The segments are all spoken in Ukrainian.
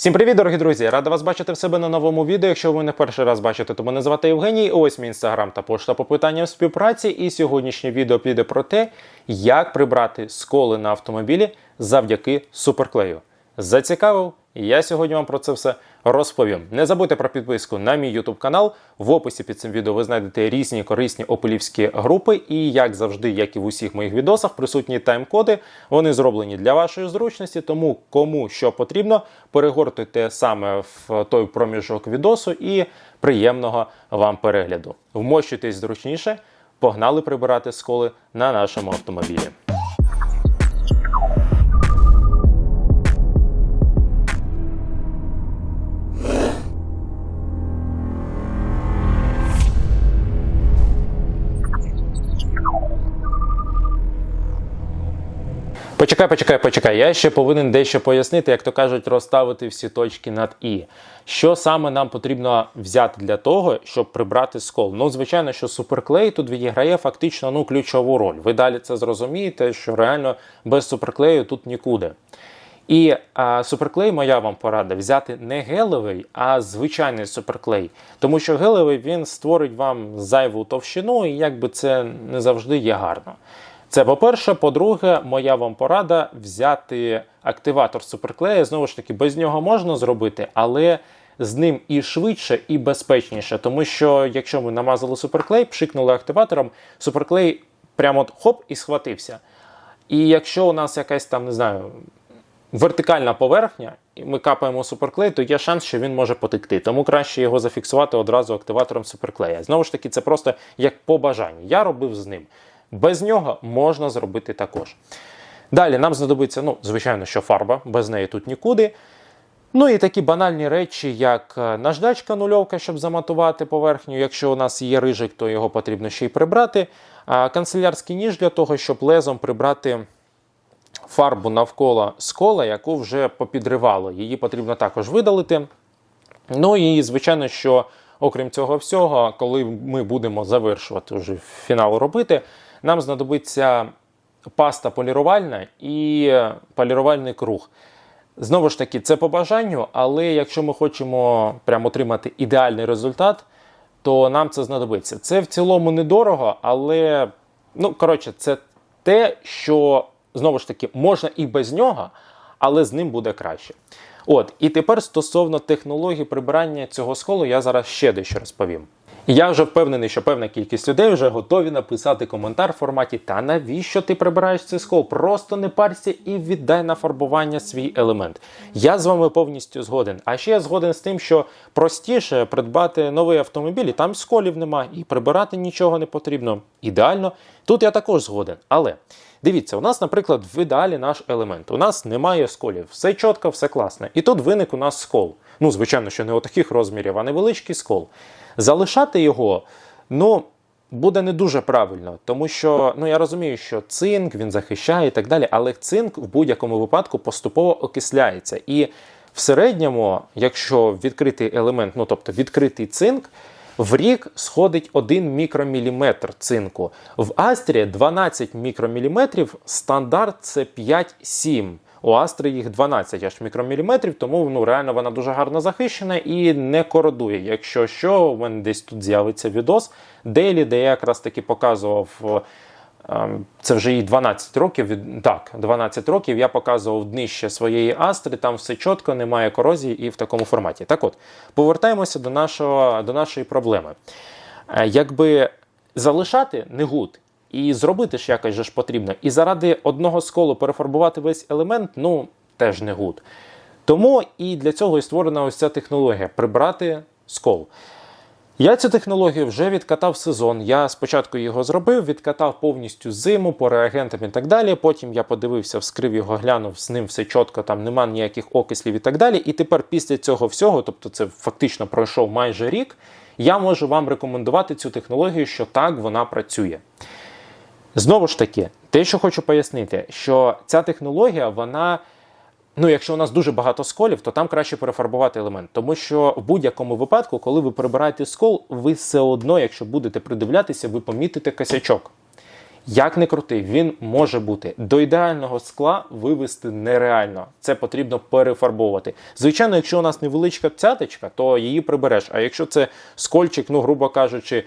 Всім привіт, дорогі друзі! Рада вас бачити в себе на новому відео. Якщо ви не перший раз бачите, то мене звати Євгеній. Ось мій інстаграм та пошта по питанням співпраці. І сьогоднішнє відео піде про те, як прибрати сколи на автомобілі завдяки суперклею. Зацікавив? Я сьогодні вам про це все розповім. Не забудьте про підписку на мій YouTube канал. В описі під цим відео ви знайдете різні корисні опелівські групи. І як завжди, як і в усіх моїх відосах, присутні тайм-коди. Вони зроблені для вашої зручності. Тому кому що потрібно, перегортуйте саме в той проміжок відосу і приємного вам перегляду. Вмощуйтесь зручніше. Погнали прибирати сколи на нашому автомобілі. Почекай, почекай, почекай. Я ще повинен дещо пояснити, як то кажуть, розставити всі точки над і. Що саме нам потрібно взяти для того, щоб прибрати скол? Ну, звичайно, що суперклей тут відіграє фактично ну, ключову роль. Ви далі це зрозумієте, що реально без суперклею тут нікуди. І а, суперклей, моя вам порада, взяти не гелевий, а звичайний суперклей. Тому що гелевий він створить вам зайву товщину, і якби це не завжди є гарно. Це по-перше. По-друге, моя вам порада взяти активатор суперклея. Знову ж таки, без нього можна зробити, але з ним і швидше, і безпечніше. Тому що, якщо ми намазали суперклей, пшикнули активатором, суперклей прямо от хоп і схватився. І якщо у нас якась там, не знаю, вертикальна поверхня, і ми капаємо суперклей, то є шанс, що він може потекти. Тому краще його зафіксувати одразу активатором суперклея. Знову ж таки, це просто як по бажанню. Я робив з ним. Без нього можна зробити також. Далі нам знадобиться, ну, звичайно, що фарба, без неї тут нікуди. Ну і такі банальні речі, як е, наждачка нульовка, щоб заматувати поверхню. Якщо у нас є рижик, то його потрібно ще й прибрати. А канцелярський ніж для того, щоб лезом прибрати фарбу навколо скола, яку вже попідривало. Її потрібно також видалити. Ну і звичайно, що окрім цього всього, коли ми будемо завершувати вже фінал робити, нам знадобиться паста полірувальна і полірувальний круг. Знову ж таки, це по бажанню, але якщо ми хочемо прямо отримати ідеальний результат, то нам це знадобиться. Це в цілому недорого, але ну коротше, це те, що знову ж таки можна і без нього, але з ним буде краще. От, і тепер стосовно технології прибирання цього сколу, я зараз ще дещо розповім. Я вже впевнений, що певна кількість людей вже готові написати коментар в форматі Та навіщо ти прибираєш цей скол? Просто не парся і віддай на фарбування свій елемент. Я з вами повністю згоден. А ще я згоден з тим, що простіше придбати новий автомобіль, і там сколів немає, і прибирати нічого не потрібно. Ідеально. Тут я також згоден. Але дивіться, у нас, наприклад, в ідеалі наш елемент. У нас немає сколів, все чітко, все класно. І тут виник у нас скол. Ну, звичайно, що не отаких розмірів, а невеличкий скол. Залишати його, ну, буде не дуже правильно, тому що ну я розумію, що цинк він захищає і так далі, але цинк в будь-якому випадку поступово окисляється. І в середньому, якщо відкритий елемент, ну тобто відкритий цинк, в рік сходить 1 мікроміліметр цинку. В Астрі 12 мікроміліметрів, стандарт це 5-7. У Астри їх 12 аж мікроміліметрів, тому ну, реально вона дуже гарно захищена і не кородує. Якщо що, у мене десь тут з'явиться відос Дейлі, де я якраз таки показував. ем, Це вже їй 12 років. Так, 12 років я показував днище своєї астри, там все чітко, немає корозії і в такому форматі. Так от, повертаємося до, нашого, до нашої проблеми. Е, Якби залишати не гуд, і зробити ж якось же ж потрібно. І заради одного сколу перефарбувати весь елемент, ну, теж не гуд. Тому і для цього і створена ось ця технологія прибрати скол. Я цю технологію вже відкатав сезон. Я спочатку його зробив, відкатав повністю зиму по реагентам і так далі. Потім я подивився, вскрив його, глянув, з ним все чітко, там нема ніяких окислів і так далі. І тепер після цього всього, тобто це фактично пройшов майже рік, я можу вам рекомендувати цю технологію, що так вона працює. Знову ж таки, те, що хочу пояснити, що ця технологія, вона. Ну, якщо у нас дуже багато сколів, то там краще перефарбувати елемент. Тому що в будь-якому випадку, коли ви прибираєте скол, ви все одно, якщо будете придивлятися, ви помітите косячок. Як не крути, він може бути до ідеального скла вивести нереально. Це потрібно перефарбовувати. Звичайно, якщо у нас невеличка цяточка, то її прибереш. А якщо це скольчик, ну грубо кажучи,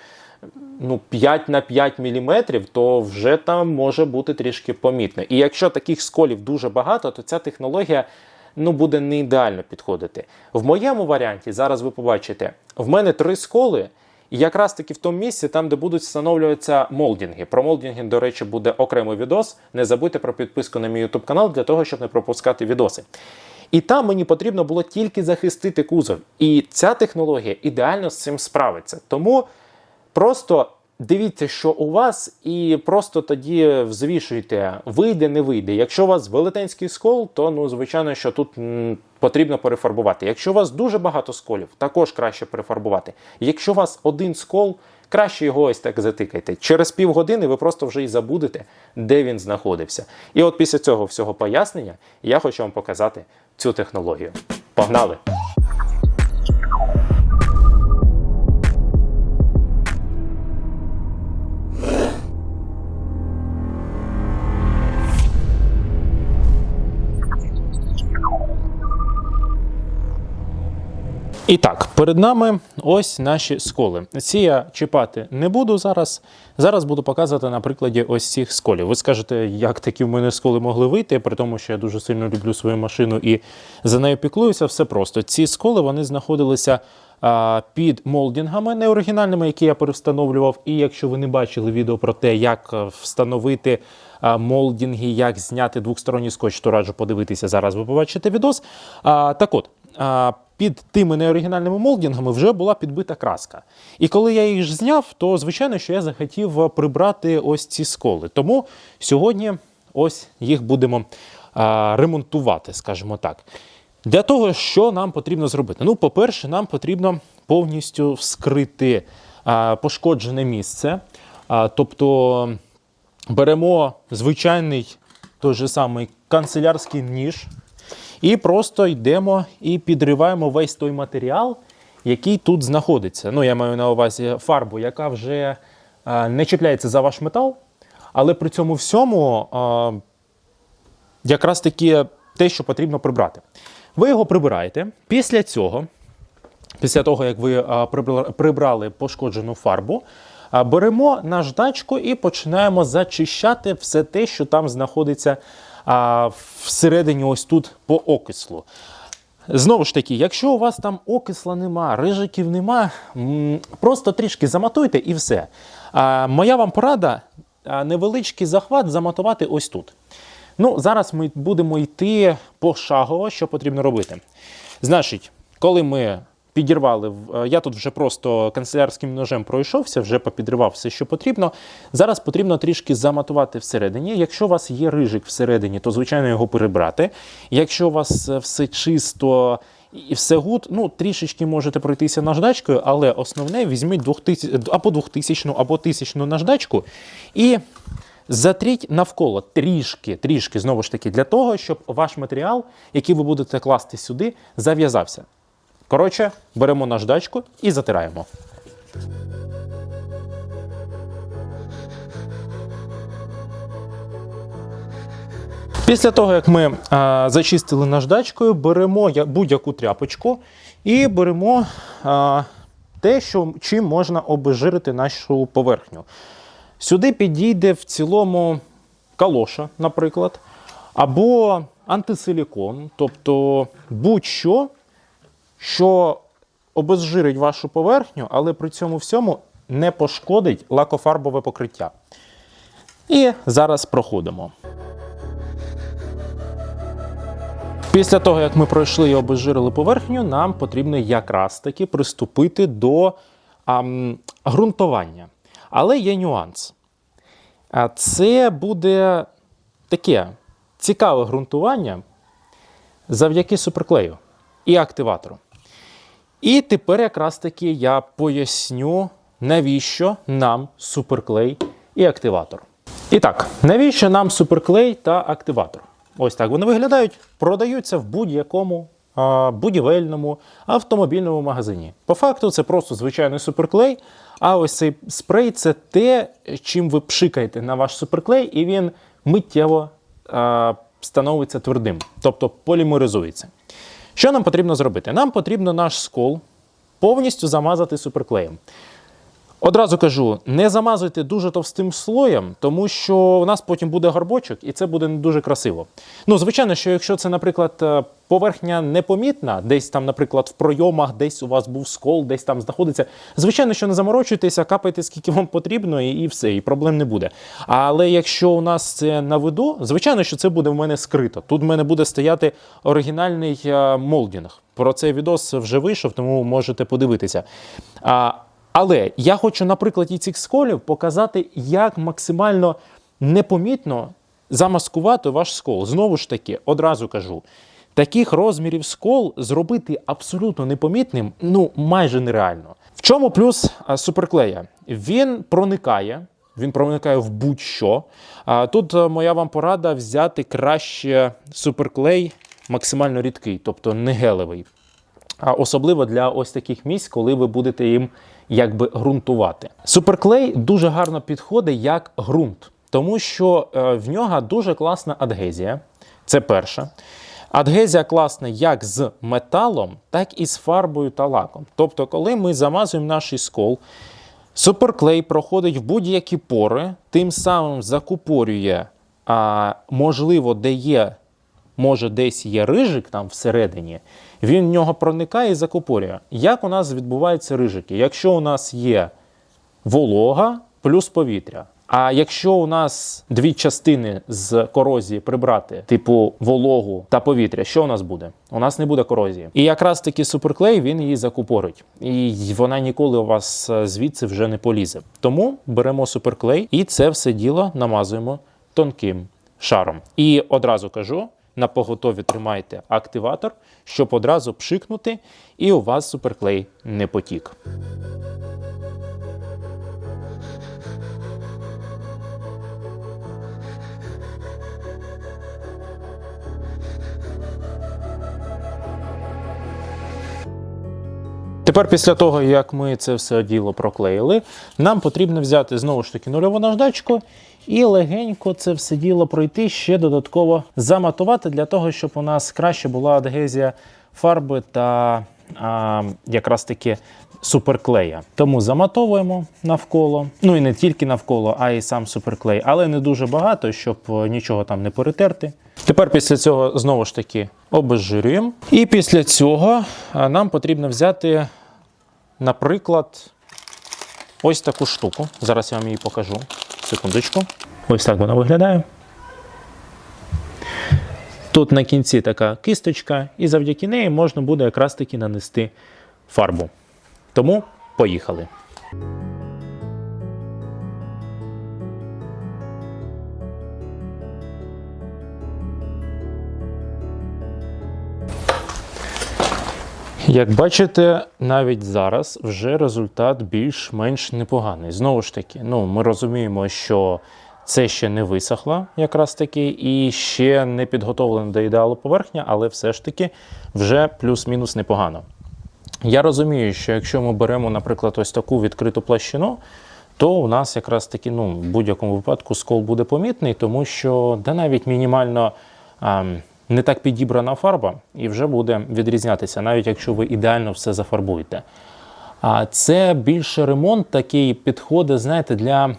ну 5 на 5 мм, то вже там може бути трішки помітно. І якщо таких сколів дуже багато, то ця технологія ну, буде не ідеально підходити. В моєму варіанті, зараз ви побачите, в мене три сколи. І якраз таки в тому місці, там, де будуть встановлюватися молдінги. Про молдінги, до речі, буде окремий відос. Не забудьте про підписку на мій YouTube канал для того, щоб не пропускати відоси. І там мені потрібно було тільки захистити кузов. І ця технологія ідеально з цим справиться. Тому просто дивіться, що у вас, і просто тоді взвішуйте, вийде, не вийде. Якщо у вас велетенський скол, то ну звичайно, що тут потрібно перефарбувати. Якщо у вас дуже багато сколів, також краще перефарбувати. Якщо у вас один скол, краще його ось так затикайте. Через півгодини ви просто вже і забудете, де він знаходився. І от після цього всього пояснення я хочу вам показати цю технологію. Погнали! І так, перед нами ось наші сколи. Ці я чіпати не буду зараз. Зараз буду показувати на прикладі ось цих сколів. Ви скажете, як такі в мене сколи могли вийти, при тому, що я дуже сильно люблю свою машину і за нею піклуюся. Все просто. Ці сколи вони знаходилися а, під молдінгами неоригінальними, які я перевстановлював. І якщо ви не бачили відео про те, як е, встановити молдінги, як зняти двохсторонній скотч, то раджу подивитися. Зараз ви побачите відос. А, так от. А, під тими неоригінальними молдінгами вже була підбита краска. І коли я їх зняв, то звичайно, що я захотів прибрати ось ці сколи. Тому сьогодні ось їх будемо а, ремонтувати, скажімо так. Для того, що нам потрібно зробити? Ну, по-перше, нам потрібно повністю вскрити а, пошкоджене місце. А, тобто беремо звичайний той же самий канцелярський ніж. І просто йдемо і підриваємо весь той матеріал, який тут знаходиться. Ну, я маю на увазі фарбу, яка вже а, не чіпляється за ваш метал, але при цьому всьому а, якраз таки те, що потрібно прибрати. Ви його прибираєте. Після цього, після того, як ви а, прибрали пошкоджену фарбу, беремо наждачку і починаємо зачищати все те, що там знаходиться а, всередині, ось тут по окислу. Знову ж таки, якщо у вас там окисла нема, рижиків нема, просто трішки заматуйте і все. А, моя вам порада невеличкий захват заматувати ось тут. Ну, зараз ми будемо йти пошагово, що потрібно робити. Значить, коли ми підірвали, е, я тут вже просто канцелярським ножем пройшовся, вже попідривав все, що потрібно. Зараз потрібно трішки заматувати всередині. Якщо у вас є рижик всередині, то звичайно його перебрати. Якщо у вас е, все чисто і все гуд, ну трішечки можете пройтися наждачкою, але основне візьміть 2000, або 2000, або 1000 наждачку і Затріть навколо трішки, трішки, знову ж таки, для того, щоб ваш матеріал, який ви будете класти сюди, зав'язався. Коротше, беремо наждачку і затираємо. Після того, як ми а, зачистили наждачкою, беремо будь-яку тряпочку і беремо а, те, що, чим можна обезжирити нашу поверхню. Сюди підійде в цілому калоша, наприклад, або антисилікон, тобто будь-що, що обезжирить вашу поверхню, але при цьому всьому не пошкодить лакофарбове покриття. І зараз проходимо. Після того, як ми пройшли і обезжирили поверхню, нам потрібно якраз таки приступити до ам, ґрунтування. Але є нюанс. Це буде таке цікаве ґрунтування завдяки суперклею і активатору. І тепер якраз таки я поясню, навіщо нам суперклей і активатор. І так, навіщо нам суперклей та активатор? Ось так вони виглядають, продаються в будь-якому будівельному, автомобільному магазині. По факту, це просто звичайний суперклей. А ось цей спрей це те, чим ви пшикаєте на ваш суперклей, і він миттєво а, становиться твердим, тобто полімеризується. Що нам потрібно зробити? Нам потрібно наш скол повністю замазати суперклеєм. Одразу кажу, не замазуйте дуже товстим слоєм, тому що у нас потім буде горбочок, і це буде не дуже красиво. Ну, звичайно, що якщо це, наприклад, е, поверхня непомітна, десь там, наприклад, в пройомах, десь у вас був скол, десь там знаходиться. Звичайно, що не заморочуйтеся, капайте скільки вам потрібно, і, і все, і проблем не буде. Але якщо у нас це на виду, звичайно, що це буде в мене скрито. Тут в мене буде стояти оригінальний е, молдінг. Про цей відос вже вийшов, тому можете подивитися. Але я хочу на прикладі цих сколів показати, як максимально непомітно замаскувати ваш скол. Знову ж таки, одразу кажу. Таких розмірів скол зробити абсолютно непомітним ну майже нереально. В чому плюс суперклея? Він проникає, він проникає в будь-що. А, Тут е, моя вам порада взяти краще суперклей максимально рідкий, тобто не гелевий. Особливо для ось таких місць, коли ви будете їм якби ґрунтувати. Суперклей дуже гарно підходить як ґрунт, тому що е, в нього дуже класна адгезія. Це перше. Адгезія класна як з металом, так і з фарбою та лаком. Тобто, коли ми замазуємо наш скол, суперклей проходить в будь-які пори, тим самим закупорює, а, можливо, де є може десь є рижик там всередині, він в нього проникає і закупорює. Як у нас відбуваються рижики? Якщо у нас є волога плюс повітря. А якщо у нас дві частини з корозії прибрати, типу вологу та повітря, що у нас буде? У нас не буде корозії. І якраз таки суперклей він її закупорить, і вона ніколи у вас е, звідси вже не полізе. Тому беремо суперклей і це все діло намазуємо тонким шаром. І одразу кажу: на поготові тримайте активатор, щоб одразу пшикнути, і у вас суперклей не потік. Тепер, після того, як ми це все діло проклеїли, нам потрібно взяти знову ж таки нульову наждачку і легенько це все діло пройти, ще додатково заматувати для того, щоб у нас краще була адгезія фарби та а, якраз таки суперклея. Тому заматовуємо навколо. Ну і не тільки навколо, а й сам суперклей, але не дуже багато, щоб е, нічого там не перетерти. Тепер після цього знову ж таки обезжирюємо. І після цього нам потрібно взяти, наприклад, ось таку штуку. Зараз я вам її покажу. Секундочку. Ось так вона виглядає. Тут на кінці така кисточка, і завдяки неї можна буде якраз таки нанести фарбу. Тому поїхали. Як бачите, навіть зараз вже результат більш-менш непоганий. Знову ж таки, ну, ми розуміємо, що це ще не висохло, якраз таки, і ще не підготовлена до ідеалу поверхня, але все ж таки вже плюс-мінус непогано. Я розумію, що якщо ми беремо, наприклад, ось таку відкриту площину, то у нас якраз таки ну, в будь-якому випадку скол буде помітний, тому що да навіть мінімально а, не так підібрана фарба і вже буде відрізнятися, навіть якщо ви ідеально все зафарбуєте. А це більше ремонт такий підходить, знаєте, для,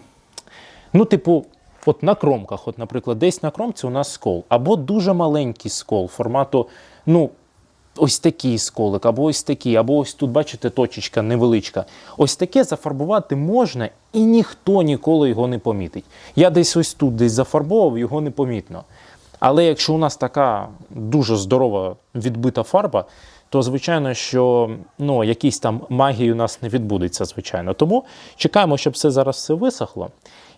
ну, типу, от на кромках, от, наприклад, десь на кромці у нас скол, або дуже маленький скол формату, ну, ось такий сколик, або ось такий, або ось тут, бачите, точечка невеличка. Ось таке зафарбувати можна, і ніхто ніколи його не помітить. Я десь ось тут десь зафарбовував, його не помітно. Але якщо у нас така дуже здорова відбита фарба, то звичайно, що ну, якісь там магії у нас не відбудеться, звичайно. Тому чекаємо, щоб це зараз все висохло.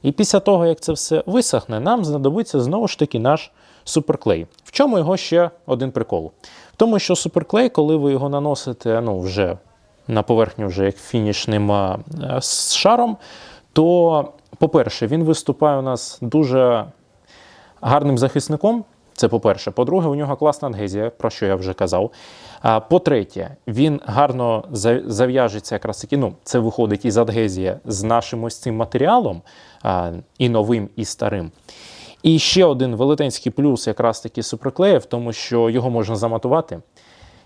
І після того, як це все висохне, нам знадобиться знову ж таки наш суперклей. В чому його ще один прикол? В тому, що суперклей, коли ви його наносите ну, вже на поверхню, вже як фінішним е, з шаром, то, по-перше, він виступає у нас дуже гарним захисником. Це по-перше. По-друге, у нього класна адгезія, про що я вже казав. А по-третє, він гарно зав'яжеться якраз таки. Ну, це виходить із адгезія з нашим ось цим матеріалом, і новим, і старим. І ще один велетенський плюс якраз таки суперклея в тому, що його можна заматувати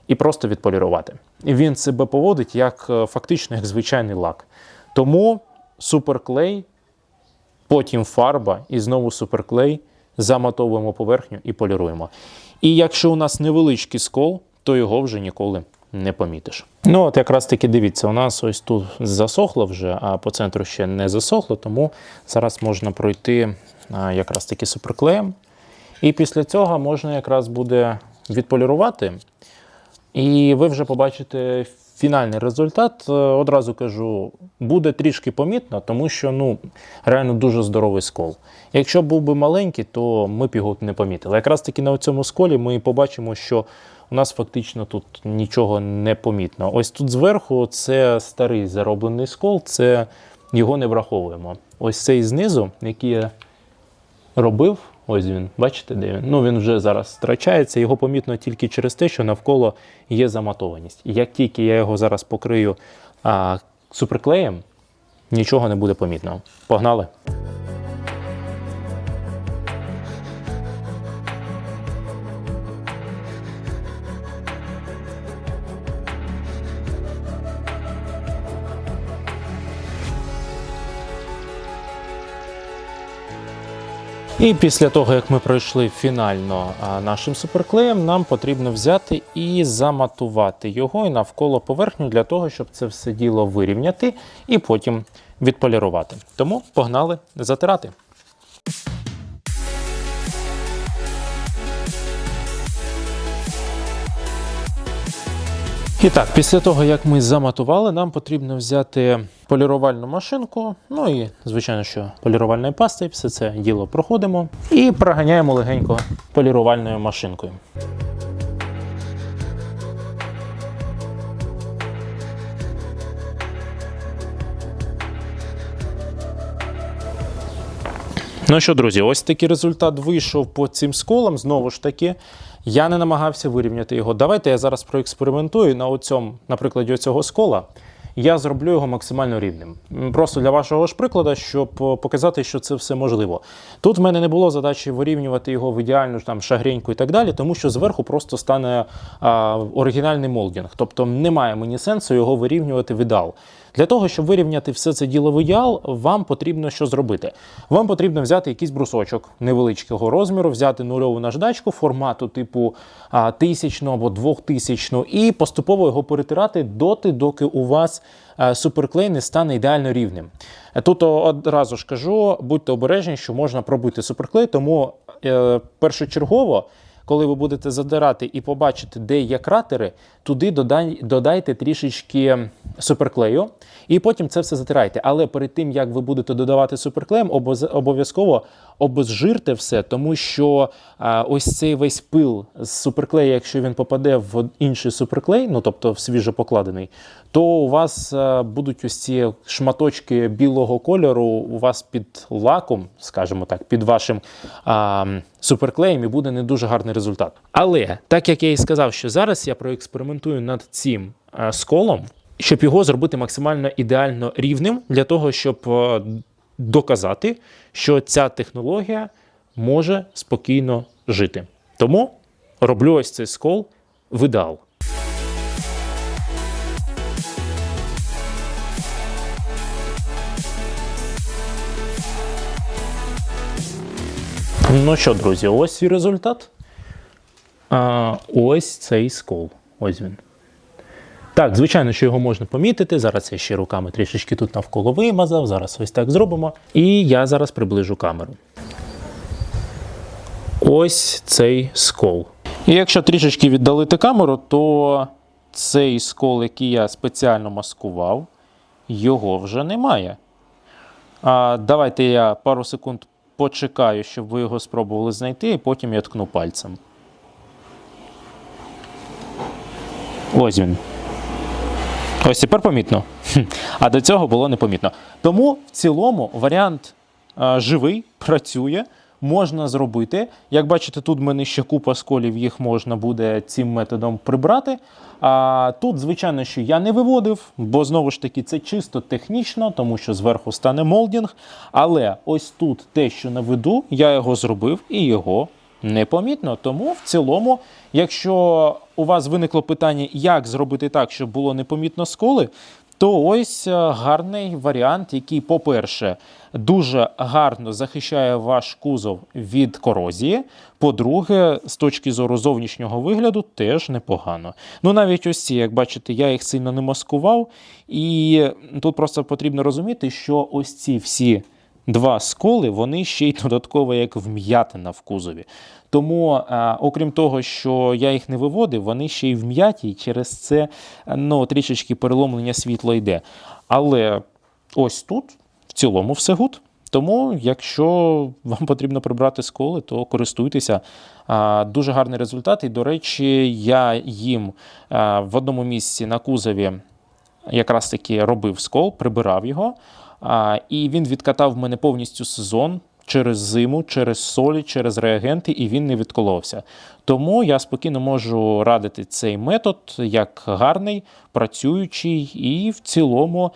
і просто відполірувати. І він себе поводить як е, фактично як звичайний лак. Тому суперклей, потім фарба і знову суперклей, заматовуємо поверхню і поліруємо. І якщо у нас невеличкий скол, то його вже ніколи не помітиш. Ну, от якраз таки дивіться, у нас ось тут засохло вже, а по центру ще не засохло, тому зараз можна пройти якраз таки суперклеєм. І після цього можна якраз буде відполірувати. І ви вже побачите фінальний результат. Е, Одразу кажу, буде трішки помітно, тому що ну, реально дуже здоровий скол. Якщо був би маленький, то ми б його не помітили. Якраз таки на цьому сколі ми побачимо, що у нас фактично тут нічого не помітно. Ось тут зверху це старий зароблений скол, це його не враховуємо. Ось цей знизу, який робив. Ось він, бачите, де він? Ну він вже зараз втрачається. Його помітно тільки через те, що навколо є заматованість. Як тільки я його зараз покрию а, суперклеєм, нічого не буде помітно. Погнали! І після того, як ми пройшли фінально нашим суперклеєм, нам потрібно взяти і заматувати його і навколо поверхню для того, щоб це все діло вирівняти і потім відполірувати. Тому погнали затирати. І так, після того, як ми заматували, нам потрібно взяти полірувальну машинку, ну і, звичайно, що полірувальної пасти, все це діло проходимо і проганяємо легенько полірувальною машинкою. Ну що, друзі, ось такий результат вийшов по цим сколам. Знову ж таки, я не намагався вирівняти його. Давайте я зараз проекспериментую на оцьому, на прикладі цього скола. Я зроблю його максимально рівним. Просто для вашого ж прикладу, щоб е, показати, що це все можливо. Тут в мене не було задачі вирівнювати його в ідеальну там шагреньку і так далі, тому що зверху просто стане а, оригінальний молдінг. Тобто немає мені сенсу його вирівнювати в ідеал. Для того, щоб вирівняти все це діло в ідеал, вам потрібно що зробити? Вам потрібно взяти якийсь брусочок невеличкого розміру, взяти нульову наждачку формату типу а, тисячну або двохтисячну, і поступово його перетирати доти, доки у вас е, суперклей не стане ідеально рівним. Тут одразу ж кажу, будьте обережні, що можна пробити суперклей, тому е, першочергово. Коли ви будете задирати і побачите, де є кратери, туди додай, додайте трішечки суперклею, і потім це все затирайте. Але перед тим як ви будете додавати суперклеєм, обов'язково обезжирте все, тому що а, ось цей весь пил з суперклею, якщо він попаде в інший суперклей, ну тобто в свіжо покладений, то у вас будуть ось ці шматочки білого кольору у вас під лаком, скажімо так, під вашим а, суперклеєм, і буде не дуже гарний результат. Але так як я і сказав, що зараз я проекспериментую над цим а, сколом, щоб його зробити максимально ідеально рівним, для того, щоб е, доказати, що ця технологія може спокійно жити. Тому роблю ось цей скол в Ну що, друзі, ось і результат. А, ось цей скол. Ось він. Так, звичайно, що його можна помітити. Зараз я ще руками трішечки тут навколо вимазав. Зараз ось так зробимо. І я зараз приближу камеру. Ось цей скол. І якщо трішечки віддалити камеру, то цей скол, який я спеціально маскував, його вже немає. А, давайте я пару секунд почекаю, щоб ви його спробували знайти, і потім я ткну пальцем. Ось він. Ось тепер помітно. А до цього було непомітно. Тому в цілому варіант а, живий, працює. Можна зробити. Як бачите, тут в мене ще купа сколів, їх можна буде цим методом прибрати. А тут, звичайно, що я не виводив, бо знову ж таки це чисто технічно, тому що зверху стане молдінг. Але ось тут те, що на виду, я його зробив і його непомітно. Тому в цілому, якщо у вас виникло питання, як зробити так, щоб було непомітно сколи, то ось е, гарний варіант, який, по-перше, дуже гарно захищає ваш кузов від корозії. По-друге, з точки зору зовнішнього вигляду, теж непогано. Ну навіть ось ці, як бачите, я їх сильно не маскував. І тут просто потрібно розуміти, що ось ці всі два сколи, вони ще й додатково як вм'ятина в кузові. Тому, окрім того, що я їх не виводив, вони ще й вм'яті, і через це ну, трішечки переломлення світла йде. Але ось тут в цілому все гуд. Тому, якщо вам потрібно прибрати сколи, то користуйтеся. Дуже гарний результат. І, до речі, я їм в одному місці на кузові якраз таки робив скол, прибирав його. І він відкатав мене повністю сезон через зиму, через солі, через реагенти, і він не відколовся. Тому я спокійно можу радити цей метод як гарний, працюючий і в цілому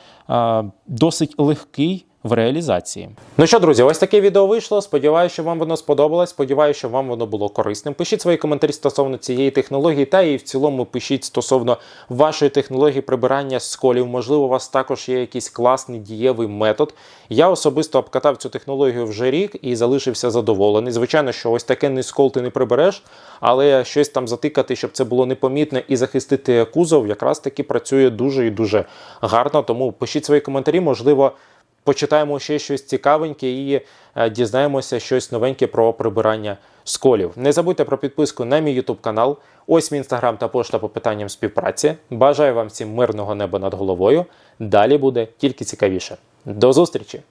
досить легкий. В реалізації. Ну що, друзі, ось таке відео вийшло. Сподіваюся, що вам воно сподобалось. Сподіваюся, що вам воно було корисним. Пишіть свої коментарі стосовно цієї технології, та і в цілому пишіть стосовно вашої технології прибирання сколів. Можливо, у вас також є якийсь класний дієвий метод. Я особисто обкатав цю технологію вже рік і залишився задоволений. Звичайно, що ось таке не скол ти не прибереш, але щось там затикати, щоб це було непомітно і захистити кузов, якраз таки працює дуже і дуже гарно. Тому пишіть свої коментарі, можливо. Почитаємо ще щось цікавеньке і е, дізнаємося щось новеньке про прибирання сколів. Не забудьте про підписку на мій YouTube канал. Ось мій інстаграм та пошта по питанням співпраці. Бажаю вам всім мирного неба над головою. Далі буде тільки цікавіше. До зустрічі!